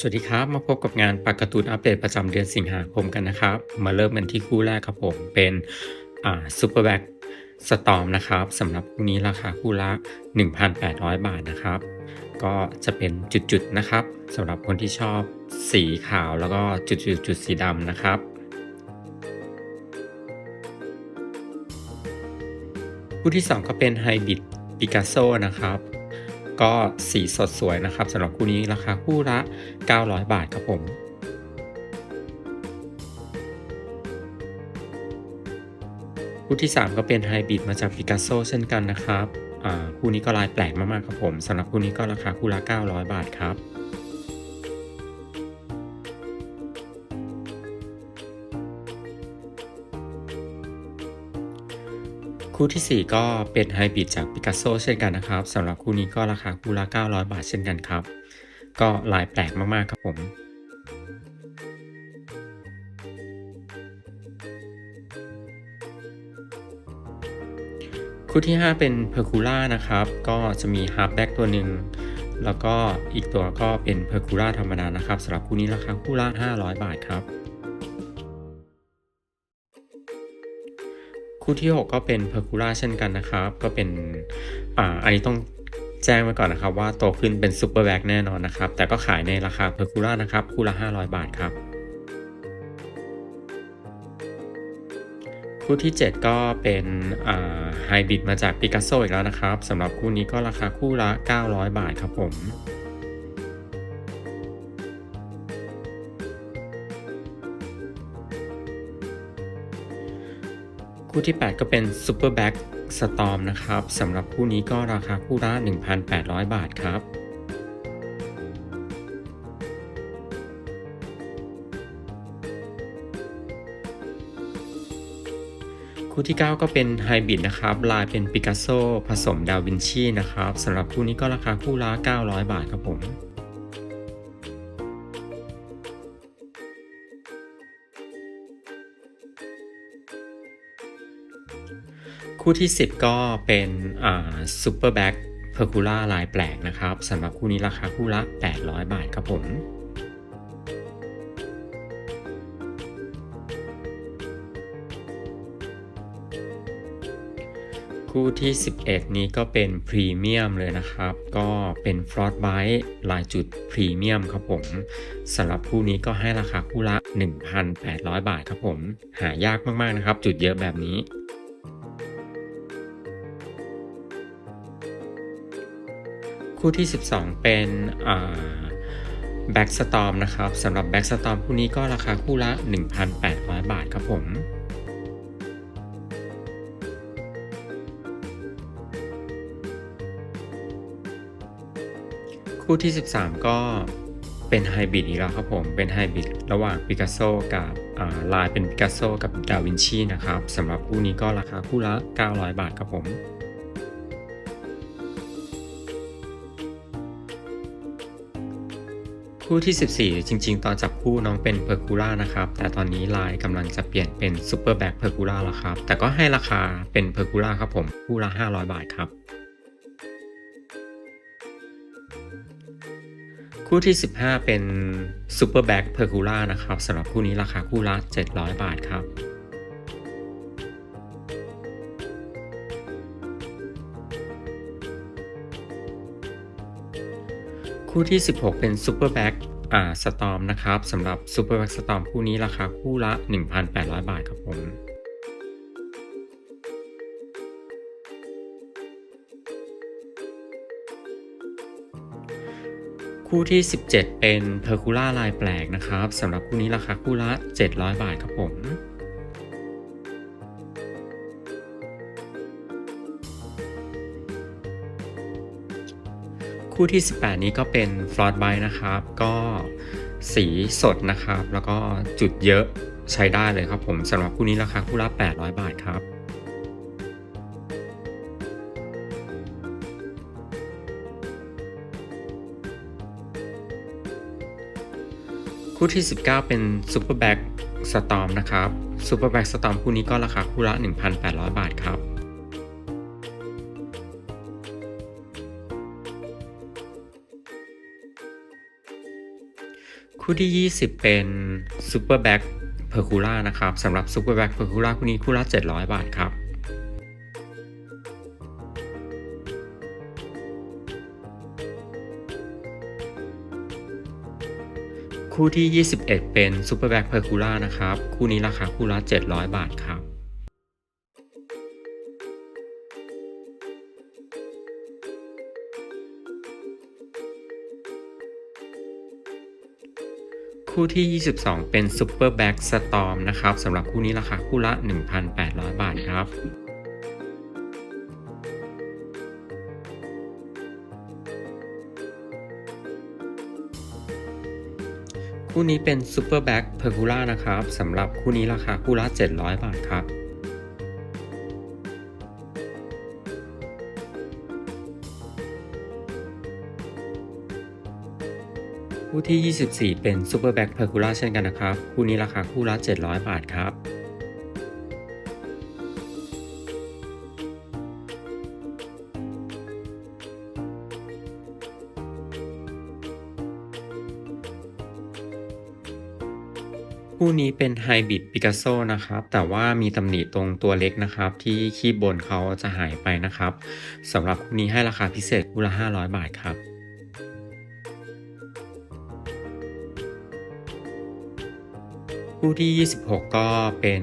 สวัสดีครับ มาพบกับงานปากการ์ตูนอัปเดตประจำเดือนสิงหาคมกันนะครับ มาเริ่มกันที่คู่แรกครับผมเป็นอ่าซูเปอร์แบ็กสตอมนะครับสำหรับคู่นี้ราคาคู่ละ 1,800 บาทนะครับ ก็จะเป็นจุดๆนะครับสำหรับคนที่ชอบสีขาวแล้วก็จุดๆๆสีดำนะครับคู่ที่ 2 ก็เป็นไฮบิดปิกัสโซนะครับ ก็สีสดสวยนะครับสำหรับคู่นี้ราคาคู่ละ 900 บาทครับผมคู่ที่ 3 ก็เป็นไฮบิดมาจากปิกัสโซเช่นกันนะครับคู่นี้ก็ลายแปลกมากๆครับผมสำหรับคู่นี้ก็ราคาคู่ละ 900 บาทครับ คู่ทีสี่ 4 ก็เป็นไฮบริดจากปิกัสโซเช่นกันนะครับสำหรับคู่นี้ก็ราคาคู่ละ 900 บาทเช่นกันครับ ก็ลายแปลกมาก ๆ ครับผม คู่ที่ 5 เป็นเพอร์คูล่านะครับ ก็จะมีฮาร์ b แบ็กตัวหนึ่ง แล้วก็อีกตัวก็เป็นเพอร์คูล่าธรรมดานะครับสำหรับคู่นี้ราคาคู่ละ 500 บาทครับ คู่ที่ 6 ก็เป็นเพอร์คูล่าเช่นกันนะครับ ก็เป็นอ่าอันนี้ต้องแจ้งไว้ก่อนนะครับ ว่าโตขึ้นเป็นซูเปอร์แบ็กแน่นอนนะครับ แต่ก็ขายในราคาเพอร์คูล่านะครับ คู่ละ 500 บาทครับ คู่ที่ 7 ก็เป็นไฮบริดมาจากปิกัสโซอีกแล้วนะครับสำหรับคู่นี้ก็ราคาคู่ละ 900 บาทครับผม คู่ที่ 8 ก็เป็น Super Back Storm นะครับสำหรับคู่นี้ก็ราคาคู่ละ1,800 บาทครับคู่ที่ 9 ก็เป็นไฮบริดนะครับ ลายเป็นปิกัสโซผสมดาวินชีนะครับสำหรับคู่นี้ก็ราคาคู่ละ900 บาทครับผม คู่ที่ 10 ก็เป็นซูเปอร์แบ็กเพอร์คูล่าลายแปลกนะครับสำหรับคู่นี้ราคาคู่ละ 800 บาทครับผมคู่ที่ 11 นี้ก็เป็นพรีเมียมเลยนะครับ ก็เป็นฟรอสไบท์ลายจุดพรีเมียมครับผมสำหรับคู่นี้ก็ให้ราคาคู่ละ 1,800 บาทครับผม หายากมาก ๆ นะครับ จุดเยอะแบบนี้ คู่ที่ 12 เป็นแบ็กสตอมนะครับสำหรับแบ็กสตอมคู่นี้ก็ราคาคู่ละ 1,800 บาทครับผมคู่ที่ 13 ก็เป็นไฮบริดอีกแล้วครับผม เป็นไฮบริดระหว่างปิกัสโซกับลายเป็นปิกัสโซกับดาวินชีนะครับสำหรับคู่นี้ก็ราคาคู่ละ 900 บาทครับผม คู่ที่ 14 จริง ๆ ตอนจับคู่น้องเป็นเพอร์คูล่านะครับ แต่ตอนนี้ลายกำลังจะเปลี่ยนเป็นซูเปอร์แบ็กเพอร์คูล่าแล้วครับ แต่ก็ให้ราคาเป็นเพอร์คูล่าครับผม คู่ละ 500 บาทครับ คู่ที่ 15 เป็นซูเปอร์แบ็กเพอร์คูล่านะครับสำหรับคู่นี้ราคาคู่ละ 700 บาทครับ คู่ที่ 16 เป็นซูเปอร์แบ็กอ่าสตอมนะครับสำหรับซูเปอร์แบ็กสตอมคู่นี้ราคาคู่ละ 1,800 บาทครับผมคู่ที่ 17 เป็นเพอร์คูล่าลายแปลกนะครับสำหรับคู่นี้ราคาคู่ละ 700 บาทครับผม คู่ที่ 18 นี้ก็เป็นฟลอตไบนะครับ ก็สีสดนะครับ แล้วก็จุดเยอะใช้ได้เลยครับผมสำหรับคู่นี้ราคาคู่ละ 800 บาทครับคู่ที่ 19 เป็นซูเปอร์แบ็กสตอมนะครับซูเปอร์แบ็กสตอมคู่นี้ก็ราคาคู่ละ 1,800 บาทครับ คู่ที่ 20 เป็นซูเปอร์แบ็กเพอร์คูล่านะครับสำหรับซูเปอร์แบ็กเพอร์คูล่าคู่นี้คู่ละ700 บาทครับคู่ที่ 21 เป็นซูเปอร์แบ็กเพอร์คูล่านะครับ คู่นี้ราคาคู่ละ700 บาทครับ คู่ที่ 22 เป็น Super Back Storm นะครับสำหรับคู่นี้ราคาคู่ละ 1,800 บาทครับคู่นี้เป็น Super Back p e r c u l a นะครับสำหรับคู่นี้ราคาคู่ละ 700 บาทครับ คู่ที่ 24 เป็น Super Back p e r c u l a เช่นกันนะครับ คู่นี้ราคาคู่ละ 700 บาทครับคู่นี้เป็น Hybrid Picasso นะครับ แต่ว่ามีตำหนิตรงตัวเล็กนะครับ ที่คีบบนเขาจะหายไปนะครับสำหรับคู่นี้ให้ราคาพิเศษคู่ละ 500 บาทครับ คู่ที่ 26 ก็เป็น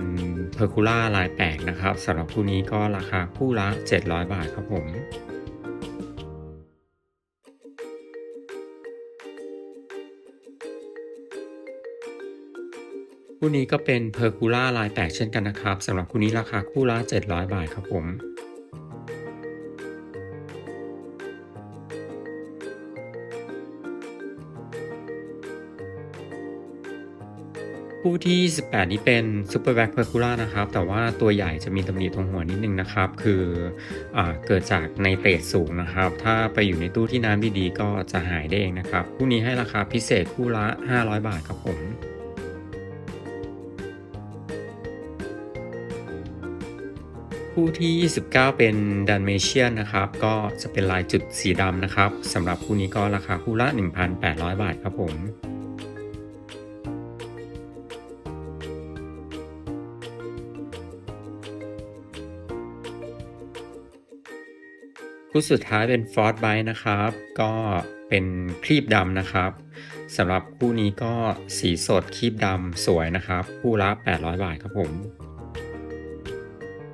p e r c u l a ลายแปลกนะครับสำหรับคู่นี้ก็ราคาคู่ละ 700 บาทครับผมคู่นี้ก็เป็น p e r c u l a ลายแปลกเช่นกันนะครับสำหรับคู่นี้ราคาคู่ละ 700 บาทครับผม คู่ที่28นี้เป็น Super Back p e r c u l a นะครับ แต่ว่าตัวใหญ่จะมีตำหนิตรงหัวนิดนึงนะครับ คืออเกิดจากไนเตรตสูงนะครับ ถ้าไปอยู่ในตู้ที่น้ำดีๆ ก็จะหายได้เองนะครับ คู่นี้ให้ราคาพิเศษคู่ละ 500 บาทครับผมคู่ที่ 29 เป็น Dalmatian นะครับ ก็จะเป็นลายจุดสีดำนะครับสำหรับคู่นี้ก็ราคาคู่ละ 1,800 บาทครับผม คู่สุดท้ายเป็นฟอร์ดไบนะครับ ก็เป็นครีบดำนะครับสำหรับคู่นี้ก็สีสดครีบดำสวยนะครับ คู่ละ 800 บาทครับผม